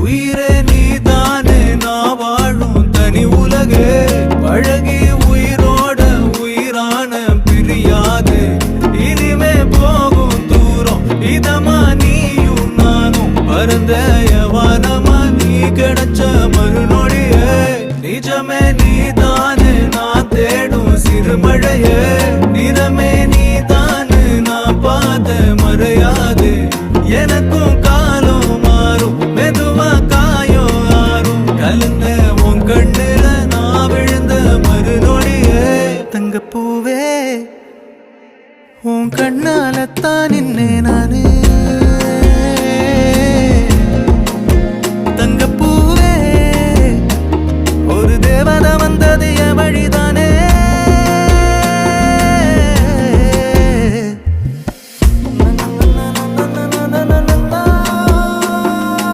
உயிரே நீதானே நான் வாழும் தனி உலகு. பழகி உயிரோட உயிரான பிரியாது. இனிமே போகும் தூரம் இதமா நீயும் நானும். பறந்த வானமா நீ கிடைச்ச மறுநொடிய. நிஜமே நீதானே நான் தேடும் சிறுமழையே. நிறமே உன் கண்ணாலத்தான் நின்னே நானு. தங்கப்பூவே ஒரு தேவதை வந்தது என் வழிதான்.